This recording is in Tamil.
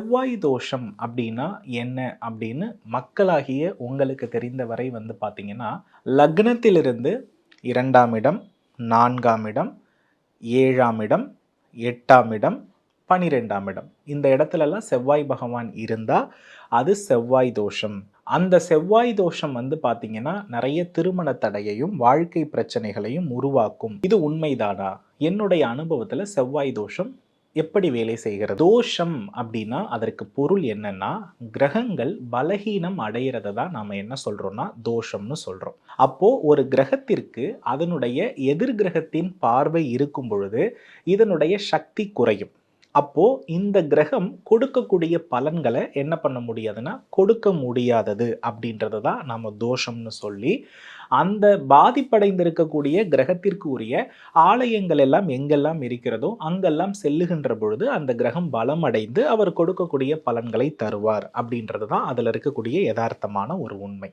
செவ்வாய் தோஷம் அப்படின்னா என்ன அப்படின்னு மக்களாகிய உங்களுக்கு தெரிந்த வரை வந்து பார்த்தீங்கன்னா லக்னத்திலிருந்து இரண்டாம் இடம் நான்காம் இடம் ஏழாம் இடம் எட்டாம் இடம் பனிரெண்டாம் இடம். இந்த இடத்துலலாம் செவ்வாய் பகவான் இருந்தால் அது செவ்வாய் தோஷம். அந்த செவ்வாய் தோஷம் வந்து பார்த்தீங்கன்னா நிறைய திருமண தடையையும் வாழ்க்கை பிரச்சனைகளையும் உருவாக்கும். இது உண்மைதானா? என்னுடைய அனுபவத்தில் செவ்வாய் தோஷம் எப்படி வேலை செய்கிறது? தோஷம் அப்படின்னா அதற்கு பொருள் என்னன்னா கிரகங்கள் பலகீனம் அடையிறத தான் நாம் என்ன சொல்கிறோன்னா தோஷம்னு சொல்கிறோம் அப்போ ஒரு கிரகத்திற்கு அதனுடைய எதிர்கிரகத்தின் பார்வை இருக்கும் பொழுது இதனுடைய சக்தி குறையும். அப்போ இந்த கிரகம் கொடுக்கக்கூடிய பலன்களை என்ன பண்ண முடியாதுன்னா கொடுக்க முடியாதது அப்படின்றது தான் நம்ம தோஷம்னு சொல்லி அந்த பாதிப்படைந்திருக்கக்கூடிய கிரகத்திற்கு உரிய ஆலயங்கள் எல்லாம் எங்கெல்லாம் இருக்கிறதோ அங்கெல்லாம் செல்லுகின்ற பொழுது அந்த கிரகம் பலமடைந்து அவர் கொடுக்கக்கூடிய பலன்களை தருவார் அப்படின்றது தான் அதில் இருக்கக்கூடிய யதார்த்தமான ஒரு உண்மை.